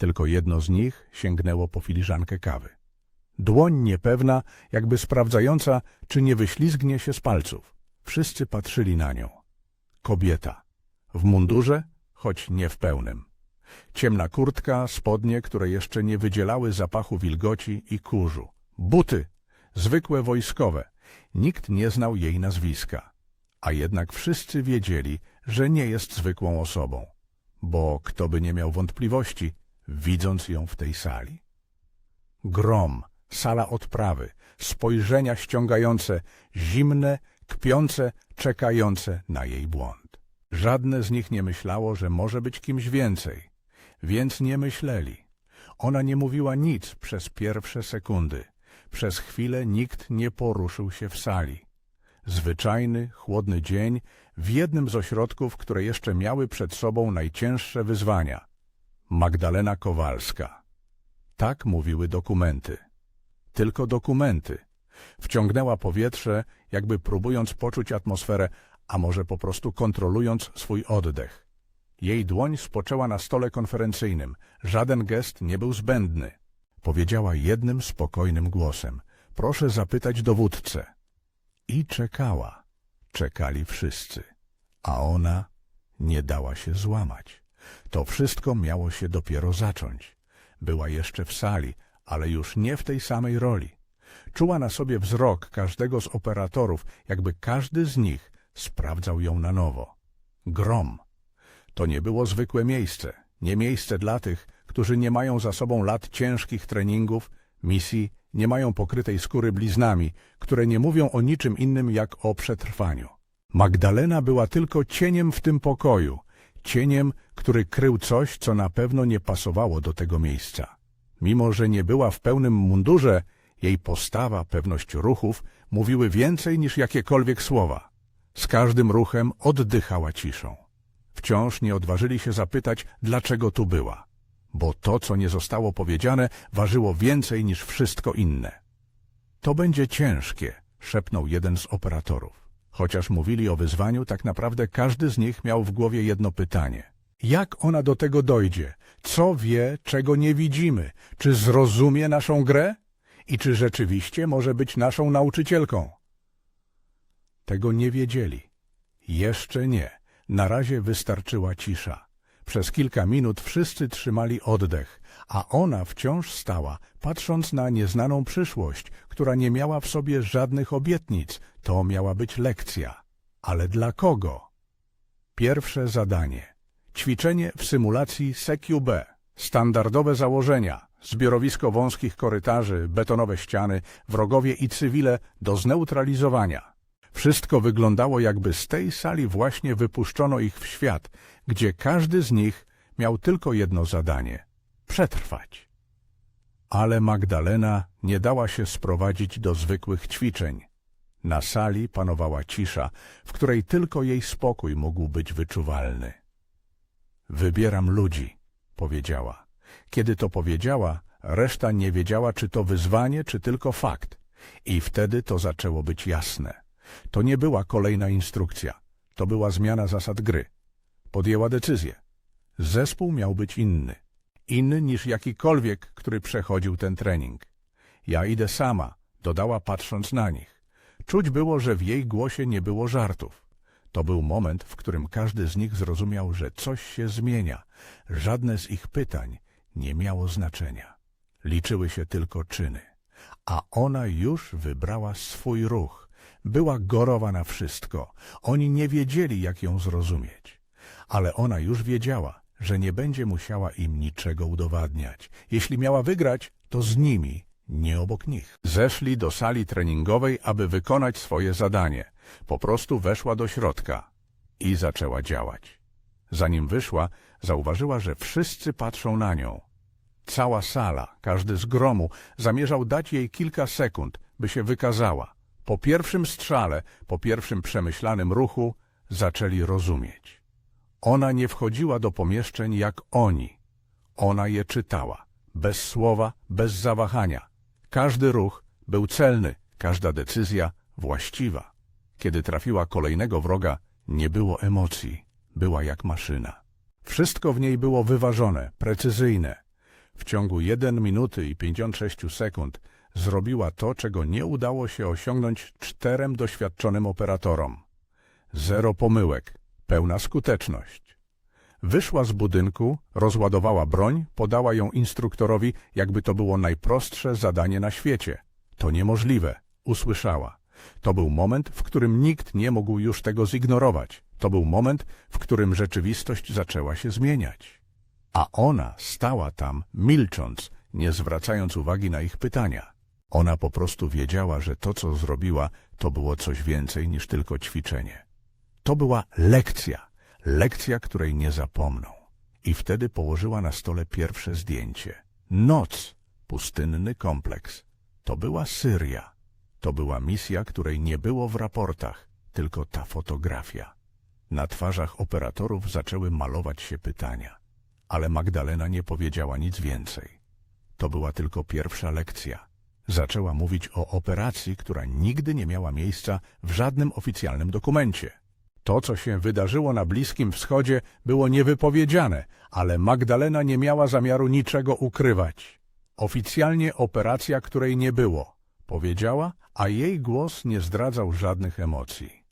Tylko jedno z nich sięgnęło po filiżankę kawy. Dłoń niepewna, jakby sprawdzająca, czy nie wyślizgnie się z palców. Wszyscy patrzyli na nią. Kobieta. W mundurze, choć nie w pełnym. Ciemna kurtka, spodnie, które jeszcze nie wydzielały zapachu wilgoci i kurzu. Buty. Zwykłe wojskowe. Nikt nie znał jej nazwiska. A jednak wszyscy wiedzieli, że nie jest zwykłą osobą. Bo kto by nie miał wątpliwości, widząc ją w tej sali? Grom, sala odprawy, spojrzenia ściągające, zimne, kpiące, czekające na jej błąd. Żadne z nich nie myślało, że może być kimś więcej, więc nie myśleli. Ona nie mówiła nic przez pierwsze sekundy. Przez chwilę nikt nie poruszył się w sali. Zwyczajny, chłodny dzień w jednym z ośrodków, które jeszcze miały przed sobą najcięższe wyzwania. Magdalena Kowalska. Tak mówiły dokumenty. Tylko dokumenty. Wciągnęła powietrze, jakby próbując poczuć atmosferę, a może po prostu kontrolując swój oddech. Jej dłoń spoczęła na stole konferencyjnym. Żaden gest nie był zbędny. Powiedziała jednym spokojnym głosem. Proszę zapytać dowódcę. I czekała. Czekali wszyscy. A ona nie dała się złamać. To wszystko miało się dopiero zacząć. Była jeszcze w sali, ale już nie w tej samej roli. Czuła na sobie wzrok każdego z operatorów, jakby każdy z nich sprawdzał ją na nowo. Grom. To nie było zwykłe miejsce, nie miejsce dla tych, którzy nie mają za sobą lat ciężkich treningów, misji, nie mają pokrytej skóry bliznami, które nie mówią o niczym innym jak o przetrwaniu. Magdalena była tylko cieniem w tym pokoju, cieniem, który krył coś, co na pewno nie pasowało do tego miejsca. Mimo, że nie była w pełnym mundurze, jej postawa, pewność ruchów mówiły więcej niż jakiekolwiek słowa. Z każdym ruchem oddychała ciszą. Wciąż nie odważyli się zapytać, dlaczego tu była, bo to, co nie zostało powiedziane, ważyło więcej niż wszystko inne. To będzie ciężkie, szepnął jeden z operatorów. Chociaż mówili o wyzwaniu, tak naprawdę każdy z nich miał w głowie jedno pytanie. Jak ona do tego dojdzie? Co wie, czego nie widzimy? Czy zrozumie naszą grę? I czy rzeczywiście może być naszą nauczycielką? Tego nie wiedzieli. Jeszcze nie. Na razie wystarczyła cisza. Przez kilka minut wszyscy trzymali oddech, a ona wciąż stała, patrząc na nieznaną przyszłość, która nie miała w sobie żadnych obietnic. To miała być lekcja. Ale dla kogo? Pierwsze zadanie. Ćwiczenie w symulacji CQB. Standardowe założenia. Zbiorowisko wąskich korytarzy, betonowe ściany, wrogowie i cywile do zneutralizowania. Wszystko wyglądało jakby z tej sali właśnie wypuszczono ich w świat, gdzie każdy z nich miał tylko jedno zadanie – przetrwać. Ale Magdalena nie dała się sprowadzić do zwykłych ćwiczeń. Na sali panowała cisza, w której tylko jej spokój mógł być wyczuwalny. Wybieram ludzi, powiedziała. Kiedy to powiedziała, reszta nie wiedziała, czy to wyzwanie, czy tylko fakt. I wtedy to zaczęło być jasne. To nie była kolejna instrukcja. To była zmiana zasad gry. Podjęła decyzję. Zespół miał być inny. Inny niż jakikolwiek, który przechodził ten trening. Ja idę sama, dodała patrząc na nich. Czuć było, że w jej głosie nie było żartów. To był moment, w którym każdy z nich zrozumiał, że coś się zmienia. Żadne z ich pytań nie miało znaczenia. Liczyły się tylko czyny. A ona już wybrała swój ruch. Była gorowa na wszystko. Oni nie wiedzieli, jak ją zrozumieć. Ale ona już wiedziała, że nie będzie musiała im niczego udowadniać. Jeśli miała wygrać, to z nimi, nie obok nich. Zeszli do sali treningowej, aby wykonać swoje zadanie. Po prostu weszła do środka i zaczęła działać. Zanim wyszła, zauważyła, że wszyscy patrzą na nią. Cała sala, każdy z gromu, zamierzał dać jej kilka sekund, by się wykazała. Po pierwszym strzale, po pierwszym przemyślanym ruchu, zaczęli rozumieć. Ona nie wchodziła do pomieszczeń jak oni. Ona je czytała, bez słowa, bez zawahania. Każdy ruch był celny, każda decyzja właściwa. Kiedy trafiła kolejnego wroga, nie było emocji, była jak maszyna. Wszystko w niej było wyważone, precyzyjne. W ciągu 1 minuty i 56 sekund zrobiła to, czego nie udało się osiągnąć czterem doświadczonym operatorom. Zero pomyłek, pełna skuteczność. Wyszła z budynku, rozładowała broń, podała ją instruktorowi, jakby to było najprostsze zadanie na świecie. To niemożliwe, usłyszała. To był moment, w którym nikt nie mógł już tego zignorować. To był moment, w którym rzeczywistość zaczęła się zmieniać. A ona stała tam, milcząc, nie zwracając uwagi na ich pytania. Ona po prostu wiedziała, że to, co zrobiła, to było coś więcej niż tylko ćwiczenie. To była lekcja, lekcja, której nie zapomną. I wtedy położyła na stole pierwsze zdjęcie. Noc, pustynny kompleks. To była Syria. To była misja, której nie było w raportach, tylko ta fotografia. Na twarzach operatorów zaczęły malować się pytania, ale Magdalena nie powiedziała nic więcej. To była tylko pierwsza lekcja. Zaczęła mówić o operacji, która nigdy nie miała miejsca w żadnym oficjalnym dokumencie. To, co się wydarzyło na Bliskim Wschodzie, było niewypowiedziane, ale Magdalena nie miała zamiaru niczego ukrywać. Oficjalnie operacja, której nie było, powiedziała, a jej głos nie zdradzał żadnych emocji.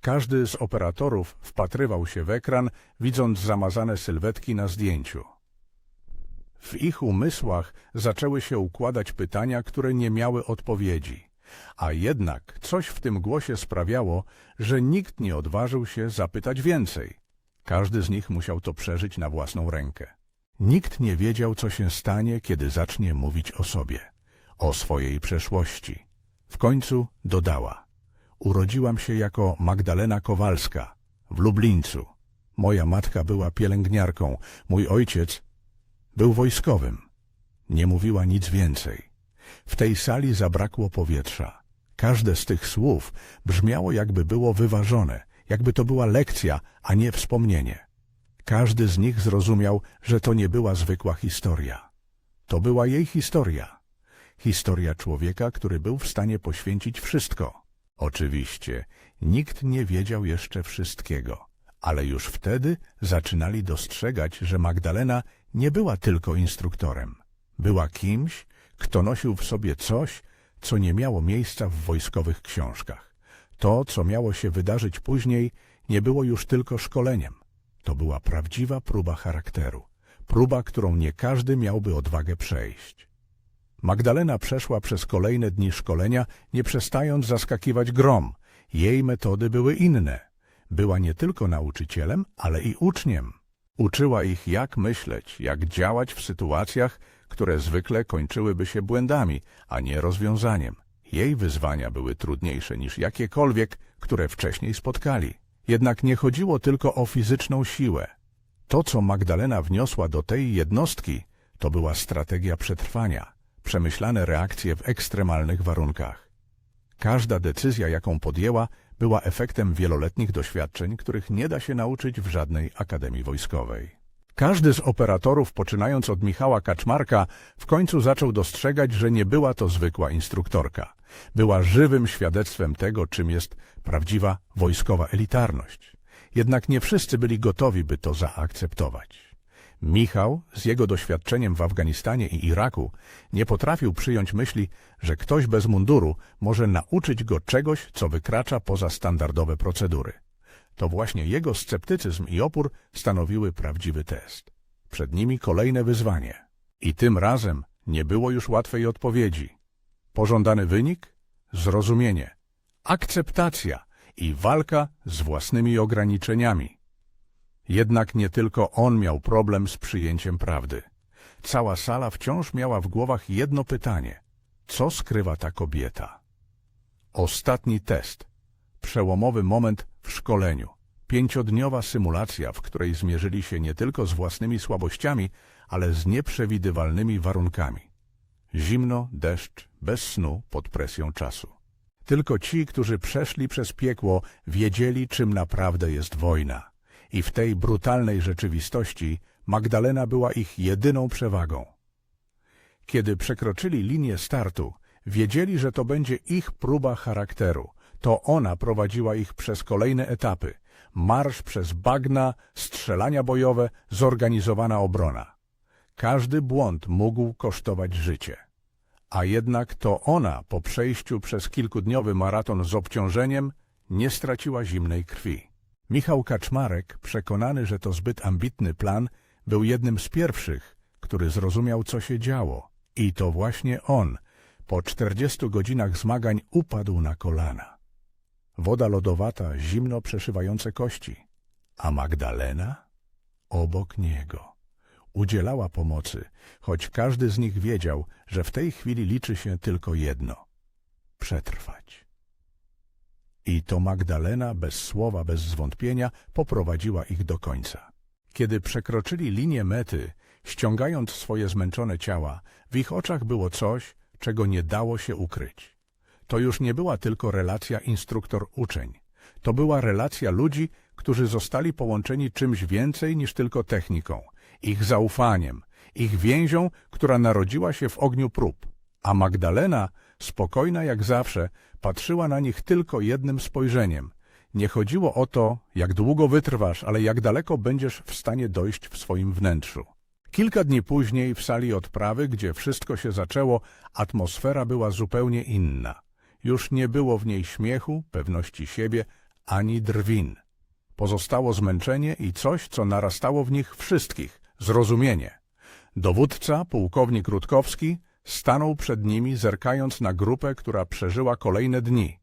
Każdy z operatorów wpatrywał się w ekran, widząc zamazane sylwetki na zdjęciu. W ich umysłach zaczęły się układać pytania, które nie miały odpowiedzi. A jednak coś w tym głosie sprawiało, że nikt nie odważył się zapytać więcej. Każdy z nich musiał to przeżyć na własną rękę. Nikt nie wiedział, co się stanie, kiedy zacznie mówić o sobie, o swojej przeszłości. W końcu dodała. Urodziłam się jako Magdalena Kowalska, w Lublińcu. Moja matka była pielęgniarką, mój ojciec był wojskowym. Nie mówiła nic więcej. W tej sali zabrakło powietrza. Każde z tych słów brzmiało jakby było wyważone, jakby to była lekcja, a nie wspomnienie. Każdy z nich zrozumiał, że to nie była zwykła historia. To była jej historia. Historia człowieka, który był w stanie poświęcić wszystko. Oczywiście, nikt nie wiedział jeszcze wszystkiego, ale już wtedy zaczynali dostrzegać, że Magdalena nie była tylko instruktorem. Była kimś, kto nosił w sobie coś, co nie miało miejsca w wojskowych książkach. To, co miało się wydarzyć później, nie było już tylko szkoleniem. To była prawdziwa próba charakteru. Próba, którą nie każdy miałby odwagę przejść. Magdalena przeszła przez kolejne dni szkolenia, nie przestając zaskakiwać grom. Jej metody były inne. Była nie tylko nauczycielem, ale i uczniem. Uczyła ich, jak myśleć, jak działać w sytuacjach, które zwykle kończyłyby się błędami, a nie rozwiązaniem. Jej wyzwania były trudniejsze niż jakiekolwiek, które wcześniej spotkali. Jednak nie chodziło tylko o fizyczną siłę. To, co Magdalena wniosła do tej jednostki, to była strategia przetrwania, przemyślane reakcje w ekstremalnych warunkach. Każda decyzja, jaką podjęła, była efektem wieloletnich doświadczeń, których nie da się nauczyć w żadnej akademii wojskowej. Każdy z operatorów, poczynając od Michała Kaczmarka, w końcu zaczął dostrzegać, że nie była to zwykła instruktorka. Była żywym świadectwem tego, czym jest prawdziwa wojskowa elitarność. Jednak nie wszyscy byli gotowi, by to zaakceptować. Michał, z jego doświadczeniem w Afganistanie i Iraku, nie potrafił przyjąć myśli, że ktoś bez munduru może nauczyć go czegoś, co wykracza poza standardowe procedury. To właśnie jego sceptycyzm i opór stanowiły prawdziwy test. Przed nimi kolejne wyzwanie. I tym razem nie było już łatwej odpowiedzi. Pożądany wynik? Zrozumienie, akceptacja i walka z własnymi ograniczeniami. Jednak nie tylko on miał problem z przyjęciem prawdy. Cała sala wciąż miała w głowach jedno pytanie. Co skrywa ta kobieta? Ostatni test. Przełomowy moment w szkoleniu. Pięciodniowa symulacja, w której zmierzyli się nie tylko z własnymi słabościami, ale z nieprzewidywalnymi warunkami. Zimno, deszcz, bez snu, pod presją czasu. Tylko ci, którzy przeszli przez piekło, wiedzieli, czym naprawdę jest wojna. I w tej brutalnej rzeczywistości Magdalena była ich jedyną przewagą. Kiedy przekroczyli linię startu, wiedzieli, że to będzie ich próba charakteru. To ona prowadziła ich przez kolejne etapy. Marsz przez bagna, strzelania bojowe, zorganizowana obrona. Każdy błąd mógł kosztować życie. A jednak to ona po przejściu przez kilkudniowy maraton z obciążeniem nie straciła zimnej krwi. Michał Kaczmarek, przekonany, że to zbyt ambitny plan, był jednym z pierwszych, który zrozumiał, co się działo. I to właśnie on, po 40 godzinach zmagań, upadł na kolana. Woda lodowata, zimno przeszywające kości. A Magdalena? Obok niego. Udzielała pomocy, choć każdy z nich wiedział, że w tej chwili liczy się tylko jedno – przetrwać. I to Magdalena bez słowa, bez zwątpienia poprowadziła ich do końca. Kiedy przekroczyli linię mety, ściągając swoje zmęczone ciała, w ich oczach było coś, czego nie dało się ukryć. To już nie była tylko relacja instruktor-uczeń. To była relacja ludzi, którzy zostali połączeni czymś więcej niż tylko techniką, ich zaufaniem, ich więzią, która narodziła się w ogniu prób. A Magdalena, spokojna jak zawsze, patrzyła na nich tylko jednym spojrzeniem. Nie chodziło o to, jak długo wytrwasz, ale jak daleko będziesz w stanie dojść w swoim wnętrzu. Kilka dni później w sali odprawy, gdzie wszystko się zaczęło, atmosfera była zupełnie inna. Już nie było w niej śmiechu, pewności siebie, ani drwin. Pozostało zmęczenie i coś, co narastało w nich wszystkich – zrozumienie. Dowódca, pułkownik Rutkowski, stanął przed nimi, zerkając na grupę, która przeżyła kolejne dni.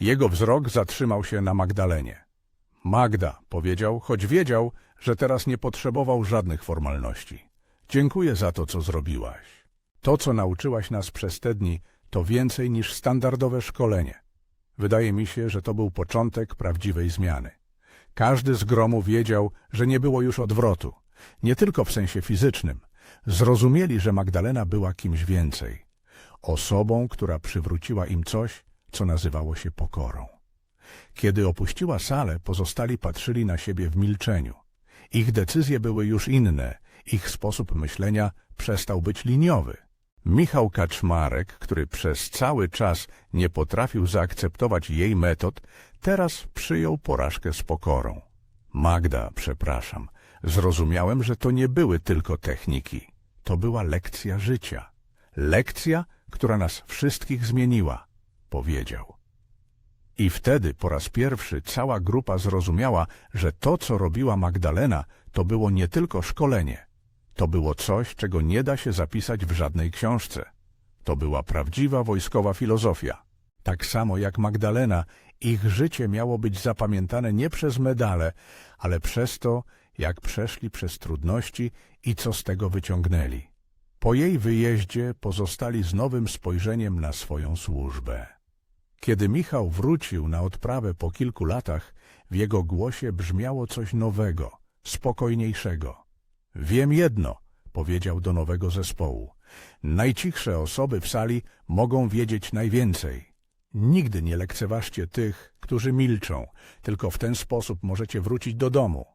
Jego wzrok zatrzymał się na Magdalenie. Magda, powiedział, choć wiedział, że teraz nie potrzebował żadnych formalności. Dziękuję za to, co zrobiłaś. To, co nauczyłaś nas przez te dni, to więcej niż standardowe szkolenie. Wydaje mi się, że to był początek prawdziwej zmiany. Każdy z gromu wiedział, że nie było już odwrotu. Nie tylko w sensie fizycznym. Zrozumieli, że Magdalena była kimś więcej. Osobą, która przywróciła im coś, co nazywało się pokorą. Kiedy opuściła salę, pozostali patrzyli na siebie w milczeniu. Ich decyzje były już inne, ich sposób myślenia przestał być liniowy. Michał Kaczmarek, który przez cały czas nie potrafił zaakceptować jej metod, teraz przyjął porażkę z pokorą. Magda, przepraszam, zrozumiałem, że to nie były tylko techniki. To była lekcja życia. Lekcja, która nas wszystkich zmieniła, powiedział. I wtedy po raz pierwszy cała grupa zrozumiała, że to, co robiła Magdalena, to było nie tylko szkolenie. To było coś, czego nie da się zapisać w żadnej książce. To była prawdziwa wojskowa filozofia. Tak samo jak Magdalena, ich życie miało być zapamiętane nie przez medale, ale przez to, jak przeszli przez trudności i co z tego wyciągnęli. Po jej wyjeździe pozostali z nowym spojrzeniem na swoją służbę. Kiedy Michał wrócił na odprawę po kilku latach, w jego głosie brzmiało coś nowego, spokojniejszego. Wiem jedno, powiedział do nowego zespołu. Najcichsze osoby w sali mogą wiedzieć najwięcej. Nigdy nie lekceważcie tych, którzy milczą, tylko w ten sposób możecie wrócić do domu.